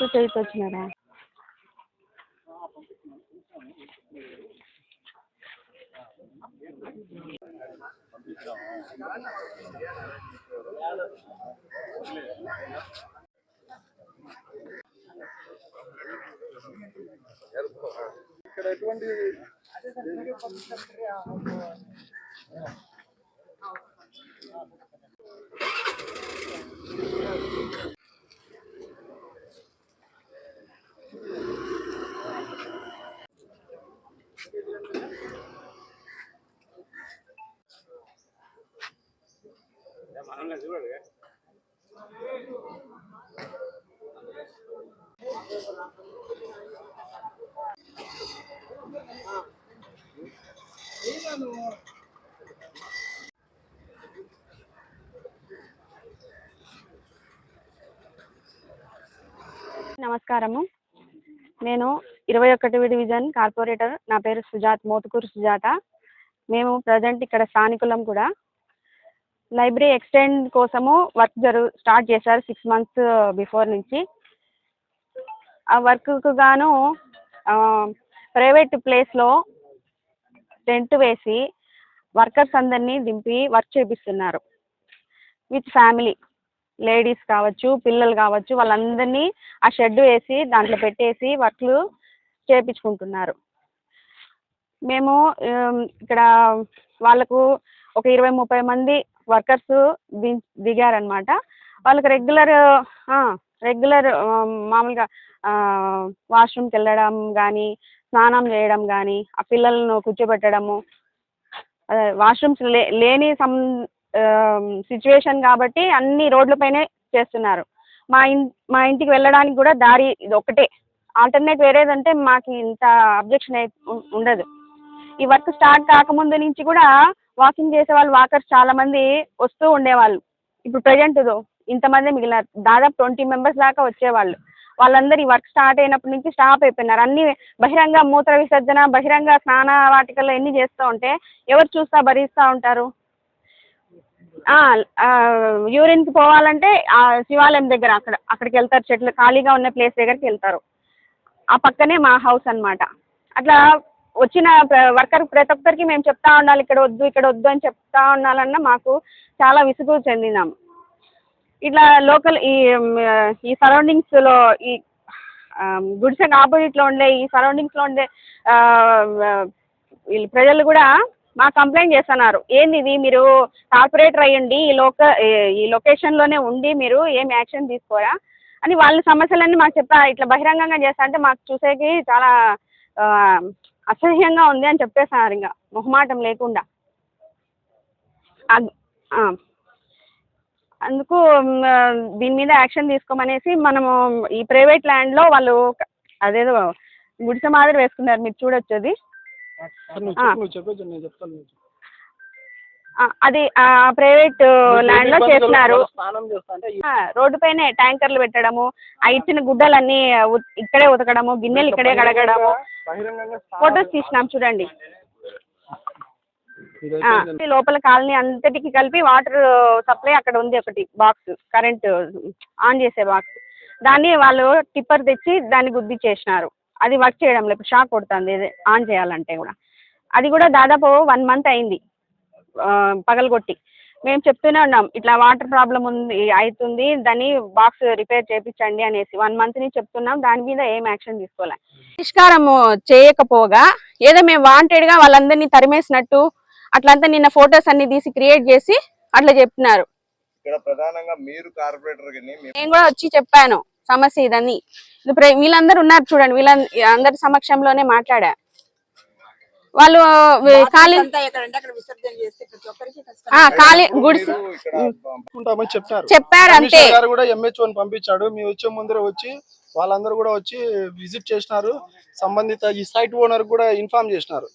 నేనంతా చేయికి వచ్చినారా నమస్కారము. నేను ఇరవై ఒకటి డివిజన్ కార్పొరేటర్. నా పేరు సుజాత్ మోతుకూరు సుజాత. మేము ప్రజెంట్ ఇక్కడ స్థానికులం కూడా. లైబ్రరీ ఎక్స్టెండ్ కోసము వర్క్ జరుగు స్టార్ట్ చేశారు సిక్స్ మంత్స్ బిఫోర్ నుంచి. ఆ వర్క్కు గాను ప్రైవేట్ ప్లేస్లో టెంట్ వేసి వర్కర్స్ అందరినీ దింపి వర్క్ చేపిస్తున్నారు. With family. లేడీస్ కావచ్చు పిల్లలు కావచ్చు వాళ్ళందరినీ ఆ షెడ్ వేసి దాంట్లో పెట్టేసి వర్క్లు చేపించుకుంటున్నారు. మేము ఇక్కడ వాళ్ళకు ఒక ఇరవై ముప్పై మంది వర్కర్స్ ది దిగారనమాట వాళ్ళకి రెగ్యులర్ రెగ్యులర్ మామూలుగా వాష్రూమ్కి వెళ్ళడం కానీ స్నానం చేయడం కానీ ఆ పిల్లలను కూర్చోబెట్టడము అదే వాష్రూమ్స్ లే లేని సమ్ సిచ్యువేషన్ కాబట్టి అన్ని రోడ్లపైనే చేస్తున్నారు. మా ఇన్ మా ఇంటికి వెళ్ళడానికి కూడా దారి ఇది ఒకటే ఆల్టర్నేట్ వేరేదంటే మాకు ఇంత అబ్జెక్షన్ అయి ఉండదు. ఈ వర్క్ స్టార్ట్ కాకముందు నుంచి కూడా వాకింగ్ చేసే వాళ్ళు వాకర్స్ చాలా మంది వస్తూ ఉండేవాళ్ళు. ఇప్పుడు ప్రజెంట్ ఇంతమంది మిగిలినారు. దాదాపు ట్వంటీ మెంబర్స్ దాకా వచ్చేవాళ్ళు. వాళ్ళందరూ ఈ వర్క్ స్టార్ట్ అయినప్పటి నుంచి స్టాప్ అయిపోయినారు. అన్ని బహిరంగ మూత్ర విసర్జన బహిరంగ స్నాన వాటికల్లో ఎన్ని చేస్తూ ఉంటే ఎవరు చూస్తా భరిస్తూ ఉంటారు? యూరిన్కి పోవాలంటే ఆ శివాలయం దగ్గర అక్కడ అక్కడికి వెళ్తారు. చెట్లు ఖాళీగా ఉన్న ప్లేస్ దగ్గరికి వెళ్తారు. ఆ పక్కనే మా హౌస్ అన్నమాట. అట్లా వచ్చిన వర్కర్ ప్రతి ఒక్కరికి మేము చెప్తా ఉండాలి ఇక్కడ వద్దు ఇక్కడ వద్దు అని చెప్తా ఉండాలన్నా మాకు చాలా విసుగు చెందినాం. ఇట్లా లోకల్ ఈ ఈ సరౌండింగ్స్లో ఈ గుడిసెకి ఆపోజిట్లో ఉండే ఈ సరౌండింగ్స్లో ఉండే వీళ్ళు ప్రజలు కూడా మా కంప్లైంట్ చేస్తున్నారు. ఏంది ఇది మీరు కార్పొరేటర్ అయ్యండి ఈ లోక ఈ లొకేషన్లోనే ఉండి మీరు ఏం యాక్షన్ తీసుకోరా? అని వాళ్ళ సమస్యలన్నీ మాకు చెప్తా ఇట్లా బహిరంగంగా చేస్తా అంటే మాకు చూసేకి చాలా అసహ్యంగా ఉంది అని చెప్పేస్తున్నారు ఇంకా. మొహమాటం లేకుండా. అందుకు దీని మీద యాక్షన్ తీసుకోమనేసి మనము ఈ ప్రైవేట్ ల్యాండ్లో వాళ్ళు అదేదో గుడిసె మాదిరి వేసుకున్నారు. మీరు చూడొచ్చు అది. అది ప్రైవేట్ ల్యాండ్లో ఇబ్బంది చేస్తున్నారు. రోడ్డు పైనే ట్యాంకర్లు పెట్టడము ఆ ఇచ్చిన గుడ్డలన్నీ ఇక్కడే ఉతకడము గిన్నెలు ఇక్కడే కడగడము. ఫొటోస్ తీసినాం చూడండి. లోపల కాలనీ అంతటికి కలిపి వాటర్ సప్లై అక్కడ ఉంది ఒకటి బాక్స్ కరెంట్ ఆన్ చేసే బాక్స్. దాన్ని వాళ్ళు టిప్పర్ తెచ్చి దాన్ని గుద్ది చేసినారు. అది వర్క్ చేయడం లేదు షాక్ కొడుతుంది ఆన్ చేయాలంటే కూడా. అది కూడా దాదాపు వన్ మంత్ అయింది పగలగొట్టి. మేము చెప్తూనే ఉన్నాం ఇట్లా వాటర్ ప్రాబ్లం ఉంది అవుతుంది దాన్ని బాక్స్ రిపేర్ చేయించండి అనేసి. వన్ మంత్ నుంచి చెప్తున్నాం దాని మీద ఏం యాక్షన్ తీసుకోలే. పరిష్కారం చేయకపోగా ఏదో మేము వాంటెడ్గా వాళ్ళందరినీ తరిమేసినట్టు అట్లంతా నిన్న ఫొటోస్ అన్ని తీసి క్రియేట్ చేసి అట్లా చెప్తున్నారు ఇక్కడ ప్రధానంగా మీరు కార్పొరేటర్ని మీ నేను కూడా వచ్చి చెప్పాను సమస్య ఇదని. వీళ్ళందరూ ఉన్నారు చూడండి వీళ్ళ అందరి సమక్షంలోనే మాట్లాడా. వాళ్ళు ఖాళీ అంతా ఎక్కడంటే అక్కడ విసర్జన చేస్తే ప్రతి ఒక్కరికి కష్టం. ఆ, ఖాళీ గుడిసి మీరు ఇక్కడ ఉంటామని చెప్పారు. చెప్పారు అంతే. కూడా ఎంహెచ్ఓ పంపించాడు. మీ వచ్చే ముందర వచ్చి వాళ్ళందరూ కూడా వచ్చి విజిట్ చేసినారు. సంబంధిత ఈ సైట్ ఓనర్ కూడా ఇన్ఫార్మ్ చేసినారు.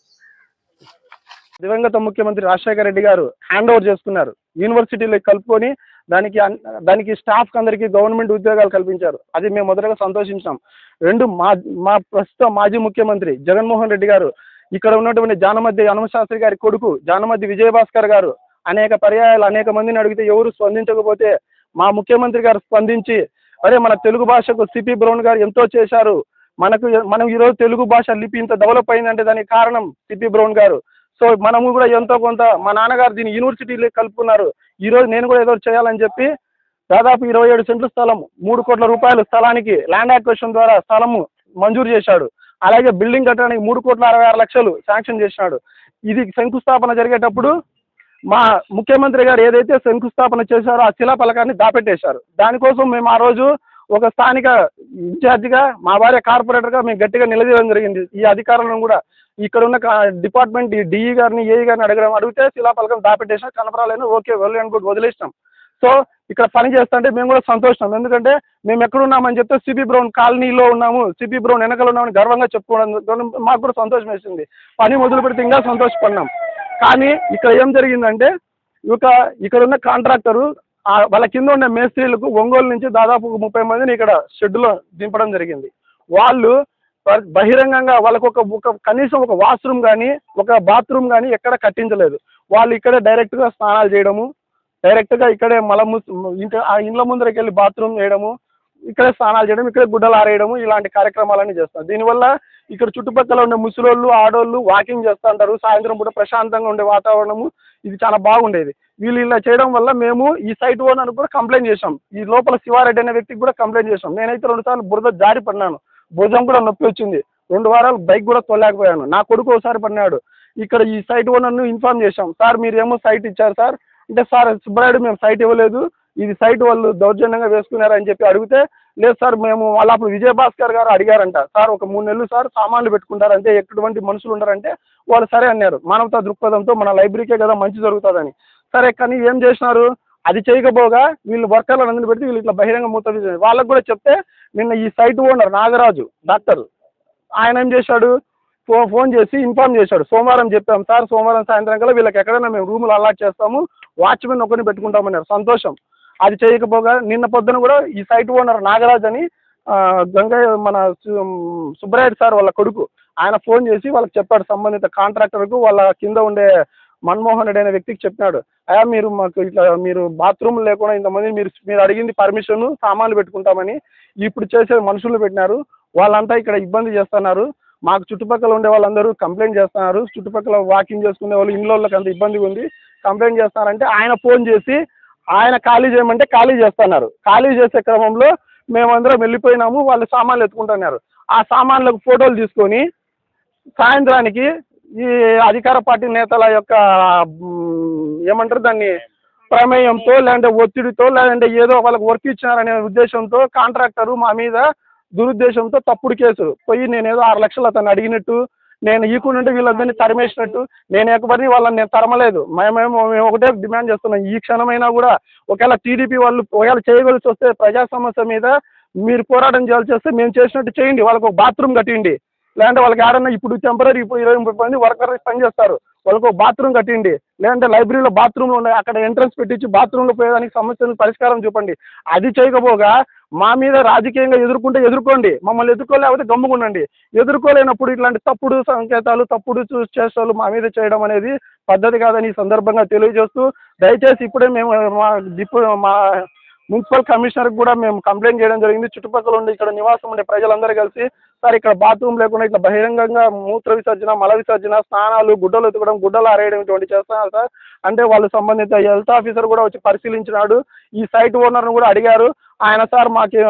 దివంగత ముఖ్యమంత్రి రాజశేఖర రెడ్డి గారు హ్యాండ్ ఓవర్ చేసుకున్నారు. యూనివర్సిటీలో కలుపుకొని దానికి అన్- దానికి స్టాఫ్ అందరికీ గవర్నమెంట్ ఉద్యోగాలు కల్పించారు. అది మేము మొదటగా సంతోషించాం. రెండు మా మా ప్రస్తుత మాజీ ముఖ్యమంత్రి జగన్మోహన్ రెడ్డి గారు ఇక్కడ ఉన్నటువంటి జానమద్ది హనుమశాస్త్రి గారి కొడుకు జానమద్ది విజయభాస్కర్ గారు అనేక పర్యాయాలు అనేక మందిని అడిగితే ఎవరు స్పందించకపోతే మా ముఖ్యమంత్రి గారు స్పందించి అరే మన తెలుగు భాషకు సిపి బ్రౌన్ గారు ఎంతో చేశారు. మనకు మనం ఈరోజు తెలుగు భాష లిపి ఇంత డెవలప్ అయిందంటే దానికి కారణం సిపి బ్రౌన్ గారు. సో మనము కూడా ఎంతో కొంత మా నాన్నగారు దీన్ని యూనివర్సిటీలో కలుపుకున్నారు. ఈరోజు నేను కూడా ఏదో చేయాలని చెప్పి దాదాపు ఇరవై ఏడు సెంట్ల స్థలం మూడు కోట్ల రూపాయలు స్థలానికి ల్యాండ్ యాక్వేషన్ ద్వారా స్థలము మంజూరు చేశాడు. అలాగే బిల్డింగ్ కట్టడానికి మూడు కోట్ల అరవై ఆరు లక్షలు శాంక్షన్ చేసినాడు. ఇది శంకుస్థాపన జరిగేటప్పుడు మా ముఖ్యమంత్రి గారు ఏదైతే శంకుస్థాపన చేశారో ఆ శిలా ఫలకాన్ని దాపెట్టేశారు. దానికోసం మేము ఆ రోజు ఒక స్థానిక ఇన్ఛార్జిగా మా భార్య కార్పొరేటర్గా మేము గట్టిగా నిలదీయడం జరిగింది. ఈ అధికారులను కూడా ఇక్కడ ఉన్న డిపార్ట్మెంట్ డిఈ గారిని ఏఈ గారిని అడగడం అడిగితే శిలాపలకం దాపెట్టేసినా కనపరాలేను ఓకే వెల్ అండ్ గుడ్ వదిలేసినాం. సో ఇక్కడ పని చేస్తుంటే మేము కూడా సంతోషం ఎందుకంటే మేము ఎక్కడున్నామని చెప్తే సిబి బ్రౌన్ కాలనీలో ఉన్నాము. సిబి బ్రౌన్ వెనకలు ఉన్నామని గర్వంగా చెప్పుకోవడం మాకు కూడా సంతోషం వేసింది. పని మొదలు పెడితే ఇంకా సంతోషపడినాం. కానీ ఇక్కడ ఏం జరిగిందంటే ఇక ఇక్కడ ఉన్న కాంట్రాక్టరు వాళ్ళ కింద ఉండే మేస్త్రీలకు ఒంగోలు నుంచి దాదాపు ముప్పై మందిని ఇక్కడ షెడ్లో దింపడం జరిగింది. వాళ్ళు బహిరంగంగా వాళ్ళకు ఒక ఒక కనీసం ఒక వాష్రూమ్ కానీ ఒక బాత్రూమ్ కానీ ఎక్కడ కట్టించలేదు. వాళ్ళు ఇక్కడే డైరెక్ట్గా స్నానాలు చేయడము డైరెక్ట్గా ఇక్కడే మలము ఇంటి ఆ ఇండ్ల ముందరకి వెళ్ళి బాత్రూమ్ చేయడము ఇక్కడే స్నానాలు చేయడం ఇక్కడే గుడ్డలు ఆరేయడము ఇలాంటి కార్యక్రమాలన్నీ చేస్తారు. దీనివల్ల ఇక్కడ చుట్టుపక్కల ఉండే ముసలోళ్ళు ఆడోళ్ళు వాకింగ్ చేస్తూ ఉంటారు. సాయంత్రం పూట ప్రశాంతంగా ఉండే వాతావరణము ఇది చాలా బాగుండేది. వీళ్ళు ఇలా చేయడం వల్ల మేము ఈ సైట్ ఓనర్ కూడా కంప్లైంట్ చేశాం. ఈ లోపల శివారెడ్డి అనే వ్యక్తికి కూడా కంప్లైంట్ చేశాం. నేనైతే రెండు సార్లు బురద జారి పడినాను. భుజం కూడా నొప్పి వచ్చింది. రెండు వారాలు బైక్ కూడా తోలేకపోయాను. నా కొడుకు ఒకసారి పడినాడు. ఇక్కడ ఈ సైట్ ఓనర్ను ఇన్ఫార్మ్ చేశాం. సార్ మీరేమో సైట్ ఇచ్చారు సార్. అంటే సార్ సుబ్బరాయుడు మేము సైట్ ఇవ్వలేదు. ఇది సైట్ వాళ్ళు దౌర్జన్యంగా వేసుకున్నారని చెప్పి అడిగితే లేదు సార్ మేము వాళ్ళ అప్పుడు విజయభాస్కర్ గారు అడిగారంట. సార్ ఒక మూడు నెలలు సార్ సామాన్లు పెట్టుకుంటారంటే ఎటువంటి మనుషులు ఉండరంటే వాళ్ళు సరే అన్నారు. మానవతా దృక్పథంతో మన లైబ్రరీకే కదా మంచి జరుగుతుందని. సరే కానీ ఏం చేసినారు? అది చేయకపోగా వీళ్ళు వర్కర్లను అందరిని పెడితే వీళ్ళు ఇట్లా బహిరంగ మూత వాళ్ళకు కూడా చెప్తే నిన్న ఈ సైట్ ఓనర్ నాగరాజు డాక్టర్ ఆయన ఏం చేశాడు? ఫో ఫోన్ చేసి ఇన్ఫార్మ్ చేశాడు. సోమవారం చెప్పాం సార్ సోమవారం సాయంత్రం కల్లా వీళ్ళకి ఎక్కడైనా మేము రూములు అలాట్ చేస్తాము. వాచ్మెన్ ఒకరిని పెట్టుకుంటామన్నారు. సంతోషం. అది చేయకపోగా నిన్న పొద్దున కూడా ఈ సైట్ ఓనర్ నాగరాజ్ అని గంగయ్య మన సు- సుబ్బరాయుడు సార్ వాళ్ళ కొడుకు ఆయన ఫోన్ చేసి వాళ్ళకి చెప్పాడు. సంబంధిత కాంట్రాక్టర్కు వాళ్ళ కింద ఉండే మన్మోహన్ రెడ్డి అనే వ్యక్తికి చెప్పినాడు అయ్యా మీరు మాకు ఇట్లా మీరు బాత్రూమ్ లేకుండా ఇంతమంది మీరు మీరు అడిగింది పర్మిషన్ సామాన్లు పెట్టుకుంటామని ఇప్పుడు చేసే మనుషులు పెట్టినారు. వాళ్ళంతా ఇక్కడ ఇబ్బంది చేస్తున్నారు. మాకు చుట్టుపక్కల ఉండే వాళ్ళందరూ కంప్లైంట్ చేస్తున్నారు. చుట్టుపక్కల వాకింగ్ చేసుకునే వాళ్ళు ఇండ్లకి అంత ఇబ్బందిగా ఉంది. కంప్లైంట్ చేస్తున్నారంటే ఆయన ఫోన్ చేసి ఆయన ఖాళీ చేయమంటే ఖాళీ చేస్తున్నారు. ఖాళీ చేసే క్రమంలో మేమందరం వెళ్ళిపోయినాము వాళ్ళు సామాన్లు ఎత్తుకుంటున్నారు. ఆ సామాన్లకు ఫోటోలు తీసుకొని సాయంత్రానికి ఈ అధికార పార్టీ నేతల యొక్క ఏమంటారు దాన్ని ప్రమేయంతో లేదంటే ఒత్తిడితో లేదంటే ఏదో వాళ్ళకి వర్క్ ఇచ్చినారనే ఉద్దేశంతో కాంట్రాక్టరు మా మీద దురుద్దేశంతో తప్పుడు కేసు పోయి నేను ఏదో ఆరు లక్షలు అతను అడిగినట్టు నేను ఈకుంటుంటే వీళ్ళందరినీ తరిమేసినట్టు నేను ఎక్కబడి వాళ్ళని నేను తరమలేదు. మేమేమో మేము ఒకటే డిమాండ్ చేస్తున్నాం. ఈ క్షణమైనా కూడా ఒకవేళ టీడీపీ వాళ్ళు ఒకవేళ చేయవలసి వస్తే ప్రజా సమస్య మీద మీరు పోరాటం చేయాల్సి వస్తే మేము చేసినట్టు చేయండి. వాళ్ళకి ఒక బాత్రూమ్ కట్టిండి. లేదంటే వాళ్ళకి ఏడన్నా ఇప్పుడు టెంపరీ ఇప్పుడు ఇరవై ముప్పై మంది వర్కర్ పని చేస్తారు. వాళ్ళకి ఒక బాత్రూమ్ కట్టిండి. లేదంటే లైబ్రరీలో బాత్రూమ్లు ఉన్నాయి అక్కడ ఎంట్రన్స్ పెట్టించి బాత్రూమ్లో పోయేదానికి సమస్యలు పరిష్కారం చూపండి. అది చేయకపోగా మా మీద రాజకీయంగా ఎదుర్కొంటే ఎదుర్కోండి. మమ్మల్ని ఎదుర్కోలేకపోతే గమ్ముకుండండి ఎదుర్కోలేనప్పుడు ఇట్లాంటి తప్పుడు సంకేతాలు తప్పుడు చూ- చేష్టలు మా మీద చేయడం అనేది పద్ధతి కాదని ఈ సందర్భంగా తెలియజేస్తూ దయచేసి ఇప్పుడే మేము మా డిపో మా మున్సిపల్ కమిషనర్ కూడా మేము కంప్లైంట్ చేయడం జరిగింది. చుట్టుపక్కల ఉండి ఇక్కడ నివాసం ఉండే ప్రజలందరూ కలిసి సార్ ఇక్కడ బాత్రూమ్ లేకుండా ఇట్లా బహిరంగంగా మూత్ర విసర్జన మల విసర్జన స్నానాలు గుడ్డలు ఎత్తుకోవడం గుడ్డలు ఆరేయడం ఇటువంటి చేస్తున్నారు సార్. అంటే వాళ్ళు సంబంధిత హెల్త్ ఆఫీసర్ కూడా వచ్చి పరిశీలించినాడు. ఈ సైట్ ఓనర్ను కూడా అడిగారు. ఆయన సార్ మాకు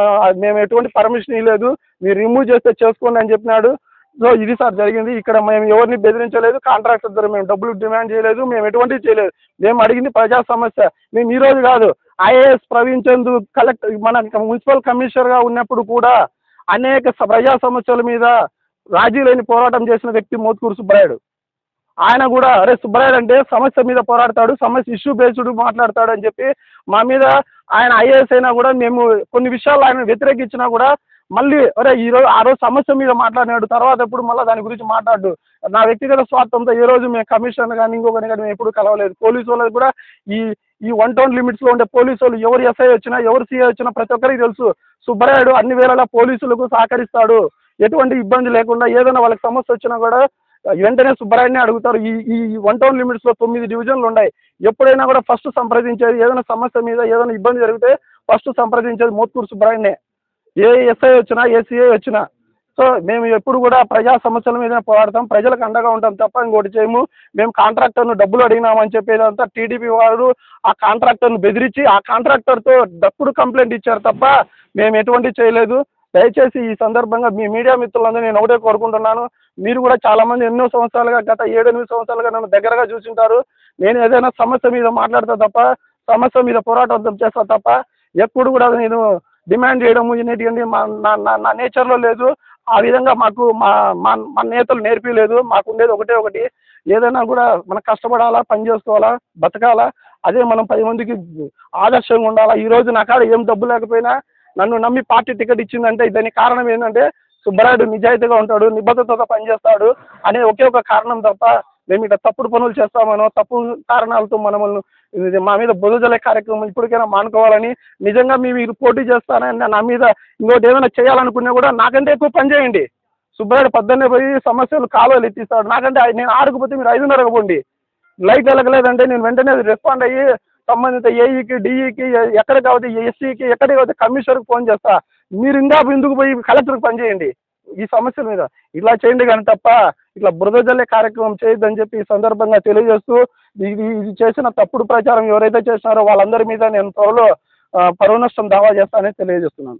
మేము ఎటువంటి పర్మిషన్ ఇవ్వలేదు మీరు రిమూవ్ చేస్తే చేసుకోండి అని చెప్పినాడు. సో ఇది సార్ జరిగింది. ఇక్కడ మేము ఎవరిని బెదిరించలేదు. కాంట్రాక్టర్ దగ్గర మేము డబ్బులు డిమాండ్ చేయలేదు. మేము ఎటువంటివి చేయలేదు. మేము అడిగింది ప్రజా సమస్య. మేము ఈ రోజు కాదు. ఐఏఎస్ ప్రవీణ్ చంద్ కలెక్టర్ మన మున్సిపల్ కమిషనర్గా ఉన్నప్పుడు కూడా అనేక ప్రజా సమస్యల మీద రాజీ లేని పోరాటం చేసిన వ్యక్తి మోత్కూరు సుబ్బరాయుడు. ఆయన కూడా అరే సుబ్బరాయుడు అంటే సమస్య మీద పోరాడతాడు సమస్య ఇష్యూ బేస్డ్ మాట్లాడతాడు అని చెప్పి మా మీద ఆయన ఐఏఎస్ అయినా కూడా మేము కొన్ని విషయాలు ఆయన వ్యతిరేకించినా కూడా మళ్ళీ అరే ఈ రోజు ఆ రోజు సమస్య మీద మాట్లాడినాడు తర్వాత ఎప్పుడు మళ్ళీ దాని గురించి మాట్లాడు. నా వ్యక్తిగత స్వార్థంతో ఈ రోజు మేము కమిషన్ కానీ ఇంకొకరిని కానీ మేము ఎప్పుడు కలవలేదు. పోలీసు వాళ్ళకి కూడా ఈ ఈ వన్ టౌన్ లిమిట్స్లో ఉండే పోలీసు వాళ్ళు ఎవరు ఎస్ఐ వచ్చినా ఎవరు సిఐ వచ్చినా ప్రతి ఒక్కరికి తెలుసు. సుబ్బరాయుడు అన్ని వేళలా పోలీసులకు సహకరిస్తాడు. ఎటువంటి ఇబ్బంది లేకుండా ఏదైనా వాళ్ళకి సమస్య వచ్చినా కూడా వెంటనే సుబ్బరాయుడిని అడుగుతారు. ఈ ఈ వన్ టౌన్ లిమిట్స్లో తొమ్మిది డివిజన్లు ఉన్నాయి. ఎప్పుడైనా కూడా ఫస్ట్ సంప్రదించేది ఏదైనా సమస్య మీద ఏదైనా ఇబ్బంది జరిగితే ఫస్ట్ సంప్రదించేది మోత్కూరు సుబ్బరాయుడినే. ఏ ఎస్ఐ వచ్చినా ఏ సిఐ వచ్చినా. సో మేము ఎప్పుడు కూడా ప్రజా సమస్యల మీద పోరాడతాం. ప్రజలకు అండగా ఉంటాం తప్ప ఇంకోటి చేయము. మేము కాంట్రాక్టర్ను డబ్బులు అడిగినామని చెప్పేదంతా టీడీపీ వారు ఆ కాంట్రాక్టర్ను బెదిరించి ఆ కాంట్రాక్టర్తో డప్పుడు కంప్లైంట్ ఇచ్చారు తప్ప మేము ఎటువంటి చేయలేదు. దయచేసి ఈ సందర్భంగా మీ మీడియా మిత్రులందరూ నేను ఒకటే కోరుకుంటున్నాను. మీరు కూడా చాలా మంది ఎన్నో సంవత్సరాలుగా గత ఏడెనిమిది సంవత్సరాలుగా నన్ను దగ్గరగా చూసింటారు. నేను ఏదైనా సమస్య మీద మాట్లాడతా తప్ప సమస్య మీద పోరాటం చేస్తా తప్ప ఎప్పుడు కూడా నేను డిమాండ్ చేయడము ఇనేటివంటి మా నా నా- నేచర్లో లేదు. ఆ విధంగా మాకు మా మా మా నేతలు నేర్పించలేదు మాకు ఉండేది ఒకటే ఒకటి. ఏదైనా కూడా మనం కష్టపడాలా పని చేసుకోవాలా బతకాలా అదే మనం పది మందికి ఆదర్శంగా ఉండాలా. ఈ రోజు నా కాడ ఏం డబ్బు లేకపోయినా నన్ను నమ్మి పార్టీ టికెట్ ఇచ్చిందంటే దానికి కారణం ఏంటంటే సుబ్బరాయుడు నిజాయితీగా ఉంటాడు నిబద్ధతతో పనిచేస్తాడు అనే ఒకే ఒక కారణం తప్ప మేము ఇట్లా తప్పుడు పనులు చేస్తామనో తప్పు కారణాలతో మనల్ని మా మీద బుధజల కార్యక్రమం ఇప్పటికైనా మానుకోవాలని నిజంగా మీ మీరు పోటీ చేస్తానని నా మీద ఇంకోటి ఏమైనా చేయాలనుకున్నా కూడా నాకంటే ఎక్కువ పని చేయండి. సుబ్బారెడ్డి పొద్దున్నే పోయి సమస్యలు కాలువలు ఎత్తిస్తాడు. నాకంటే నేను ఆడకపోతే మీరు ఐదున్నరకు పోండి. లైట్ వెలగలేదంటే నేను వెంటనే రెస్పాండ్ అయ్యి సంబంధిత ఏఈకి డిఈకి ఎక్కడ కావచ్చు ఎస్సీకి ఎక్కడ కావచ్చు కమిషనర్కి ఫోన్ చేస్తా. మీరు ఇంకా ఎందుకు పోయి కలెక్టర్కి పనిచేయండి ఈ సమస్యల మీద. ఇలా చేయండి కానీ తప్ప ఇట్లా బురద జల్లే కార్యక్రమం చేయొద్దని చెప్పి ఈ సందర్భంగా తెలియజేస్తూ ఇది ఇది చేసిన తప్పుడు ప్రచారం ఎవరైతే చేసినారో వాళ్ళందరి మీద నేను త్వరలో పరువు నష్టం దావా చేస్తానని తెలియజేస్తున్నాను.